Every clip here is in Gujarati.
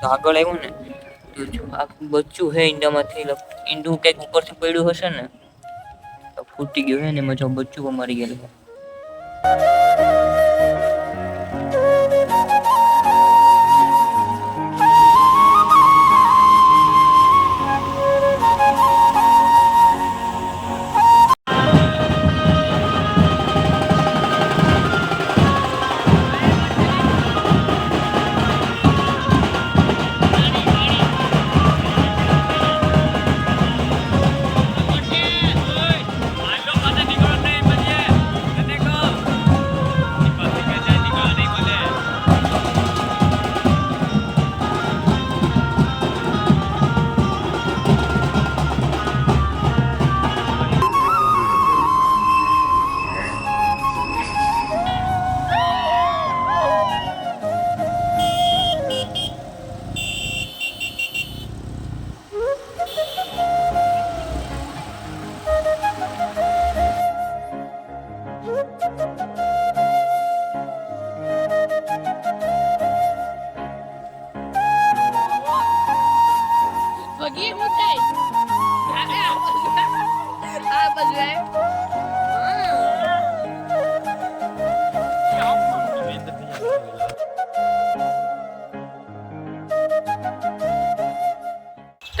તો આગળ આવ્યું ને, તો જો આખું બચ્ચું હે ઈંડામાંથી ઈંડું કંઈક ઉપરથી પડ્યું હશે ને ફૂટી ગયું હે ને એમાં જો બચ્ચું પણ મરી ગયેલું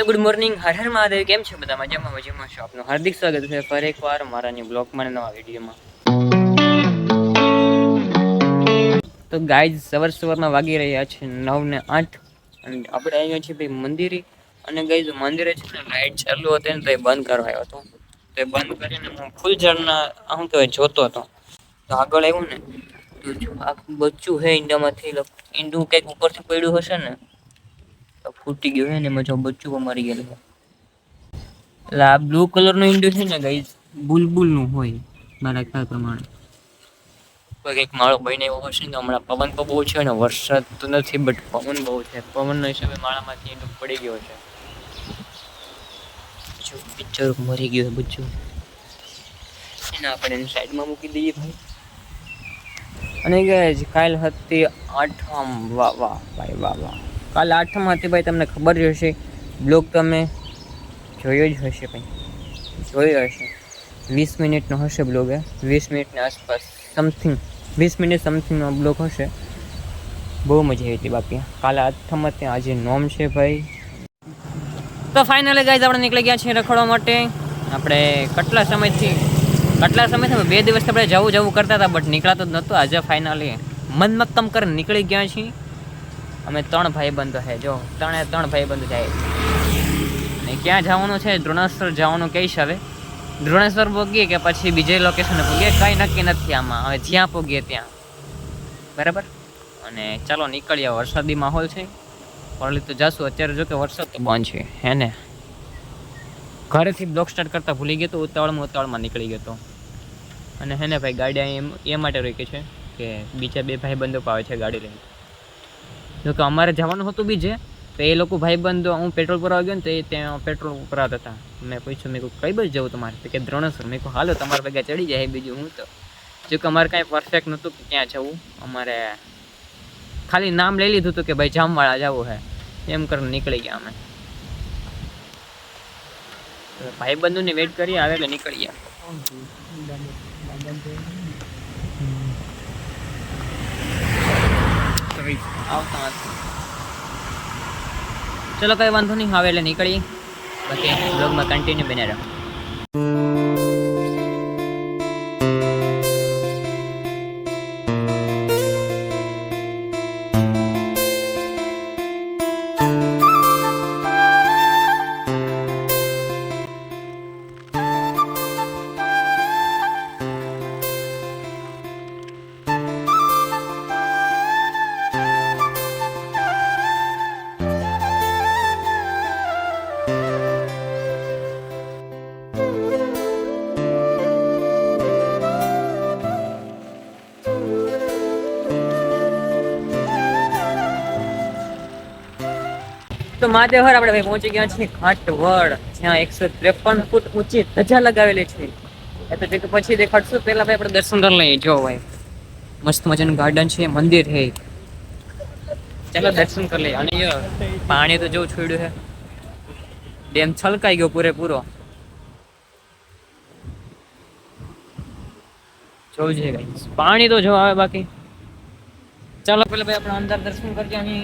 તો ગુડ મોર્નિંગ હર હર મહાદેવ. કેમ છે બધા? મજામાં મજામાં છો? આપનું હાર્દિક સ્વાગત છે ફરી એકવાર મારા ન્યુ બ્લોગમાં નવા વિડીયોમાં. તો ગાઈઝ સવાર સવારમાં વાગી રહ્યા છે નવ ને આઠ. અને આપણે અહીંયા છીએ ભાઈ મંદિરે. અને ગાઈઝ મંદિરે છે ને લાઇટ ચાલુ હતી ને તો એ બંધ કરવા આવ્યો હતો. તો એ બંધ કરીને હું ફૂલ ઝાડના શું કહેવાય, જોતો હતો. તો આગળ આવ્યું ને, તો આખું બચ્ચું હે ઈંડામાંથી, ઈંડું કંઈક ઉપરથી પડ્યું હશે ને તો ફૂટી ગયો હે ને બચ્ચું પણ મરી ગયેલું એટલે આ બ્લુ કલરનું ઈંડું છે ને ગાઈઝ બુલબુલનું હોય, મારા ખ્યાલ પ્રમાણે. કોઈ કંઈક માળો બહીને એવો હશે ને, હમણાં પવન તો બહુ છે ને, વરસાદ તો નથી બટ પવન બહુ છે. પવનના હિસાબે માળામાંથી ઈંડું પડી ગયો છે. પિક્ચર મરી ગયો બચ્ચું. એને આપણે એની સાઈડમાં મૂકી દઈએ ભાઈ. અને ગાઈઝ કાલ હતી આઠમ, વાહ વાહ, ભાઈ, વાહ વાહ. કાલ આઠમ હતી ભાઈ, તમને ખબર જ હશે. બ્લોગ તમે જોયો જ હશે ભાઈ. જોયો હશે. વીસ મિનિટનો હશે બ્લોગ એ વીસ મિનિટની આસપાસ સમથિંગ વીસ મિનિટ સમથિંગનો બ્લોગ હશે. બહુ મજા આવી હતી બાકી કાલે આઠમ હતી આજે નોમ છે ભાઈ. તો ફાઇનલી ગાઈઝ આપણે નીકળી ગયા છીએ રખડવા માટે. આપણે કેટલા સમયથી કેટલા સમયથી બે દિવસ આપણે જવું જવું કરતા હતા બટ નીકળાતું જ નહોતું. આજે ફાઇનલી મનમક્કમ કરીને નીકળી ગયા છીએ. અમે ત્રણ ભાઈબંધો છે, જો, ત્રણે ત્રણ ભાઈબંધો જાય અને ક્યાં જવાનું છે? દ્રોણેશ્વર જવાનું કહીશ હવે. દ્રોણેશ્વર પોગીએ કે પછી બીજે લોકેશને પોગીએ? કાંઈ નક્કી નથી આમાં. હવે જ્યાં પોગીએ ત્યાં. બરાબર? અને ચાલો નીકળીએ. વરસાદી માહોલ છે. વરલી તો જશું. અત્યારે જો કે વરસાદ તો બંધ છે. હે ને? ઘરેથી બ્લોક સ્ટાર્ટ કરતાં ભૂલી ગયો તો ઉતાવળમાં ઉતાવળમાં નીકળી ગયો અને હે ને ભાઈ, ગાડી એ માટે રોકી છે કે બીજા બે ભાઈબંધો પાવે છે ગાડી લઈને. જો કે અમારે જવાનું હતું બીજે તો એ લોકો ભાઈબંધો, હું પેટ્રોલ ભરવા ગયો ને તો એ ત્યાં પેટ્રોલ ભરાતા હતા. મેં પૂછ્યું, મેં કહ્યું કઈ બાજુ જવું તમારે? તો કે, દ્રોણેશ્વર. મેં કહ્યું હાલો, તમારા ભેગા ચડી જાય બીજું હું તો. જો કે અમારે કાંઈ પરફેક્ટ નહોતું કે ક્યાં જવું. અમારે ખાલી નામ લઈ લીધું હતું કે, ભાઈ, જામવાળા જવું છે એમ કરીને નીકળી ગયા અમે. ભાઈબંધોની વેઇટ કરીએ આવે એટલે નીકળી ગયા. આવતા નથી. ચલો કઈ વાંધો નહીં આવે એટલે નીકળીએ. બાકી બ્લોગમાં કન્ટિન્યુ બને રહો. તો મહાદેવહર આપણે ભાઈ પહોંચી ગયા છીએ ઘાટવડ, જ્યાં એકસો ત્રેપન ફૂટ ઊંચી ધજા લગાવેલી છે. એ તો જે પછી દેખાડશું. પહેલા ભાઈ આપણે દર્શન કરી લઈએ. જો ભાઈ, મસ્ત મજાનું ગાર્ડન છે, મંદિર છે. ચાલો દર્શન કરી લઈએ. અને પાણી તો જેવું છોડ્યું છે ડેમ છલકાઈ ગયો પૂરેપૂરો. જોવું છે પાણી તો જો આવે બાકી. ચાલો પેલા ભાઈ આપણે અંદર દર્શન કરીએ અને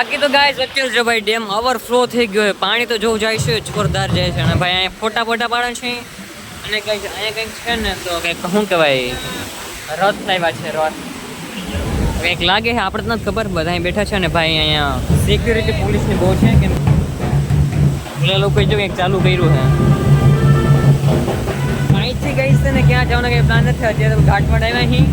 બાકી તો ગાય અત્યારે જો ભાઈ ડેમ ઓવરફ્લો થઈ ગયો છે. પાણી તો જોવું જાય છે, જોરદાર જાય છે. અને ભાઈ અહીંયા ફોટા ફોટા પાડે છે. અને કંઈક, અહીંયા કંઈક છે ને તો કંઈક, શું કહેવાય? રથ લાવ્યા છે, રથ. કંઈક લાગે છે, આપણે તો નથી ખબર. બધા બેઠા છે ને ભાઈ અહીંયા સિક્યુરિટી પોલીસની બહુ છે કે પેલા લોકો જો કંઈક ચાલુ કર્યું છે. અહીંથી ગઈ છે ને ક્યાં જવાનો કંઈ પ્લાન નથી. અત્યારે ઘાટવાડ આવ્યા અહીં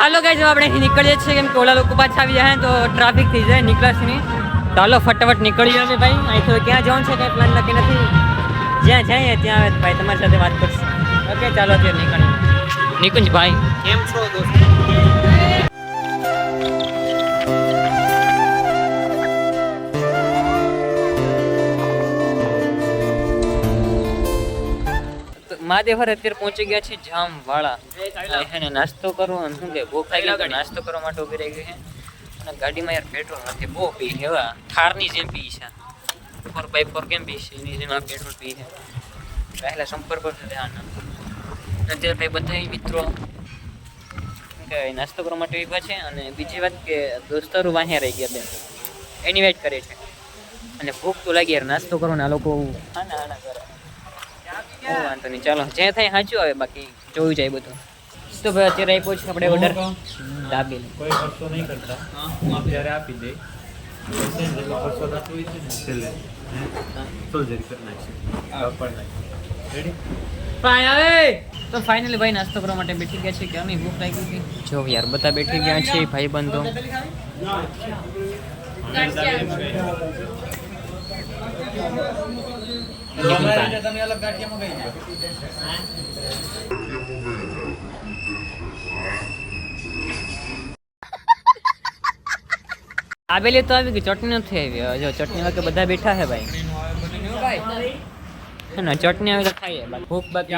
હાલો ગાઈઝ આપણે અહીં નીકળીએ છીએ. કેમ કે ઓલા લોકો પાછા આવી જાય તો ટ્રાફિક થઈ જાય નીકળશે નહીં તો હાલો ફટાફટ નીકળી જશે ભાઈ. અહીંથી ક્યાં જવાનું છે કંઈ પ્લાન નક્કી નથી. જ્યાં જઈએ ત્યાં ભાઈ તમારી સાથે વાત કરશું. ઓકે ચાલો અત્યારે નીકળીએ. નિકુંજ ભાઈ કેમ છો દોસ્ત? તો મહાદેવહર અત્યારે પહોંચી ગયા છે જામવાળા એને નાસ્તો કરવો અને શું કે ભૂખ લાગી તો નાસ્તો કરવા માટે ઊભી રહી ગઈ છે. અને ગાડીમાં યાર પેટ્રોલ નથી બહુ પી એવા થારની જેમ પી છે. ફોર બાય ફોર કેમ પી છે? એની જેમ આ પેટ્રોલ પી છે. પહેલા સંપર્ક પર ધ્યાન અત્યારે ભાઈ બધા મિત્રો નાસ્તો કરવા માટે ઊભા છે અને બીજી વાત કે દોસ્તારો વાંહ્યા રહી ગયા બે એની વેટ કરે છે. અને ભૂખ તો લાગી યાર નાસ્તો કરો ને આ લોકો આના આના કરે. વાંધો નહીં ચાલો. જે થાય સાચું આવે બાકી જોયું જાય બધું. તો ભાઈ અત્યારે આપ્યો છે આપણે ઓર્ડર દાબેલી કોઈ ખર્ચો નહીં કરતા. હું. અત્યારે આપી દઈ પૈસા ખર્ચો થતો હોય છે ને. છેલ્લે સોલ્જરી કરી નાખશે. પર રેડી તો ફાઇનલી ભાઈ નાસ્તો કરવા માટે બેઠી ગયા છે કે અમે? ભૂખ લાગી હતી. જો યાર બધા બેઠી ગયા છે ભાઈ બંધો તમે અલગ ગાંઠિયામાં ગઈ આવેલી તો આવી ગઈ ચટણી નથી આવી. જો ચટણી વાગે બધા બેઠા છે ભાઈ. હે ને ચટણી આવી તો ખાઈએ. ભૂખ બાકી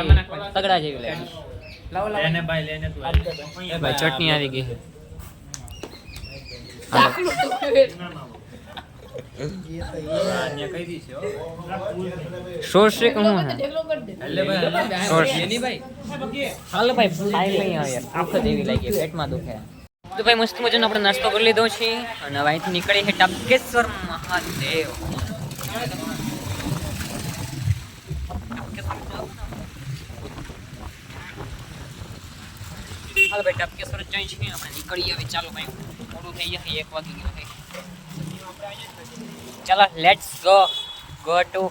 તગડા જેવી લાગે. લેને ભાઈ લેને તું આવી જા. એ ભાઈ ચટણી આવી ગઈ હા, ભાઈ સોસ ભાઈ. ખાઈ લઈએ હવે યાર. જેવી લાગી પેટમાં દુખે. તો ભાઈ મસ્ત મજાનો આપણે નાસ્તો કરી લીધો છે. અને હવે અહીંથી નીકળી છે ટપકેશ્વર મહાદેવ. હાલો ભાઈ ટપકેશ્વર જઈ આપણે નીકળીએ હવે ચાલો ભાઈ મોડું થઈ જશે એક વાગી ગયો છે. ચાલો let's go go to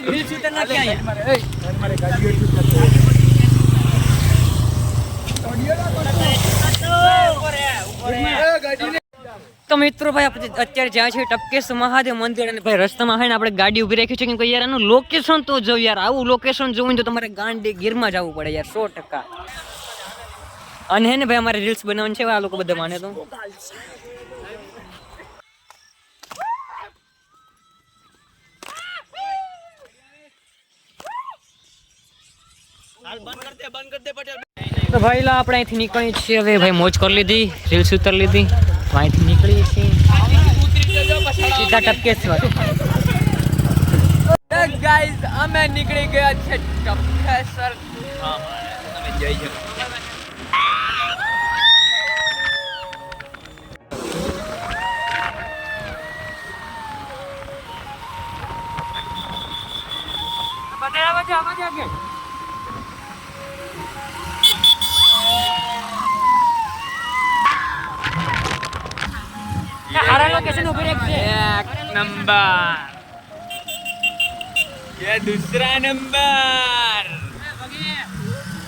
Tapkeshwar તો મિત્રો ભાઈ આપણે અત્યારે જ્યાં છે ટપકેશ મહાદેવ મંદિર અને ભાઈ રસ્તામાં હોય ને આપણે ગાડી ઊભી રાખી છે કેમ કે યાર આનું લોકેશન તો જો યાર. આવું લોકેશન જોવું તો તમારે ગાંડી ગીરમાં જવું પડે યાર સો ટકા. અને હે ને ભાઈ અમારે રીલ્સ બનાવવાની છે આ લોકો બધા માને તો. તો ભાઈ લા આપણે અહીંથી નીકળી છીએ. હવે ભાઈ મોજ કરી લીધી રીલ્સ ઉતર લીધી. અહીંથી નીકળીએ છીએ. સીધા ટપકેશ્વર ગાઈઝ અમે નીકળી ગયા છે ટપકેશ્વર તમે જઈ શકો આમાં ક્યાં ગયા હારા લોકેશન ઉપર એક છે એક નંબર ये दूसरा नंबर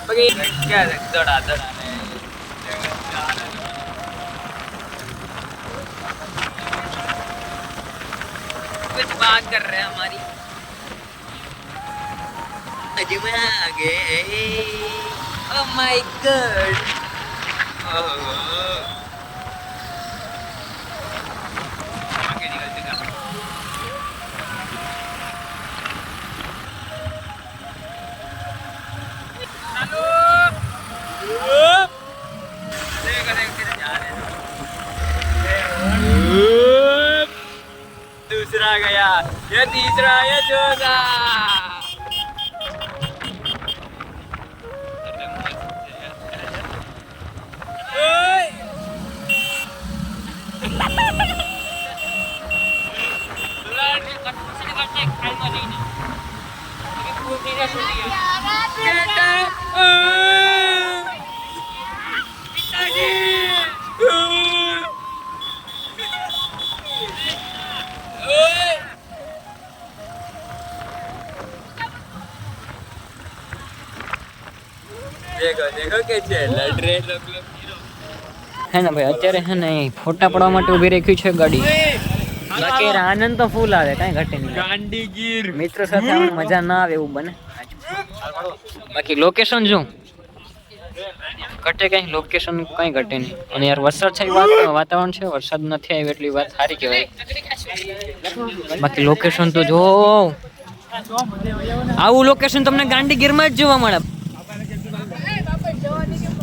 बगी क्या दौड़ा दौड़ा कुछ बात कर रहे हैं हमारी अजमा आ गए ओह माय गॉड आगे दूसरा गया ये तीसरा ये चौथा ओए! હે ને ભાઈ અત્યારે હે ને ફોટા પડવા માટે ઊભી રાખ્યું છે ગાડી. બાકી આનંદ તો ફૂલ આવે કાંઈ ઘટે નહીં. ગાંડીગીર મિત્રો સાથે મજા ના આવે એવું બને. બાકી લોકેશન શું? ઘટે કઈ? લોકેશન કઈ ઘટે નહીં. અને યાર વરસાદ છે વાતાવરણ છે વરસાદ નથી આવ્યો એટલી વાત સારી કહેવાય. બાકી લોકેશન તો જો આવું લોકેશન તમને ગાંડી ગીરમાં જ જોવા મળે.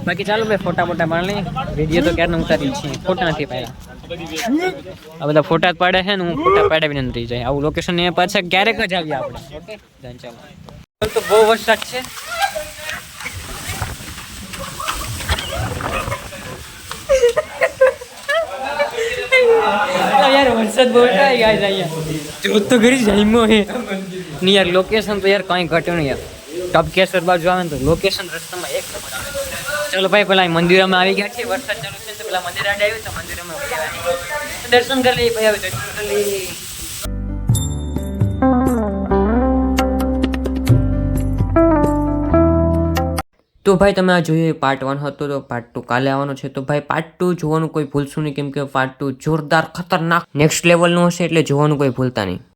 બાકી ચાલો ભાઈ ફોટા મોટા માણી વીડિયો તો ક્યારે ઉતારી છીએ? ફોટા નથી પાડ્યા. આ બધા ફોટા પાડે છે ને હું ફોટા પાડાવીને નથી જાય. આવું લોકેશન એ પાછા ક્યારેક જ આવીએ આપણે. ચાલો. તો બહુ વરસાદ છે. યાર વરસાદ બહુ થાય અહીંયા. જો તો ઘરી જામ્યો હે નહીં યાર લોકેશન તો યાર કાંઈ ઘટ્યું નહીં યાર. ટપકેશ્વર બાજુ આવે ને તો લોકેશન રસ્તામાં એક નંબર આવે. ચલો ભાઈ, પેલા મંદિરમાં આવી ગયા છે વરસાદ ચાલુ છે તો પેલા મંદિર આડે આવ્યું તો મંદિરમાં દર્શન કરી લઈએ ભાઈ આવે તો ભાઈ, તમે આ જોઈએ પાર્ટ વન હતો તો પાર્ટ ટુ કાલે આવવાનો છે. તો ભાઈ પાર્ટ ટુ જોવાનું કોઈ ભૂલશું નહીં, કેમ કે પાર્ટ ટુ જોરદાર ખતરનાક નેક્સ્ટ લેવલનું હશે એટલે જોવાનું કોઈ ભૂલતા નહીં.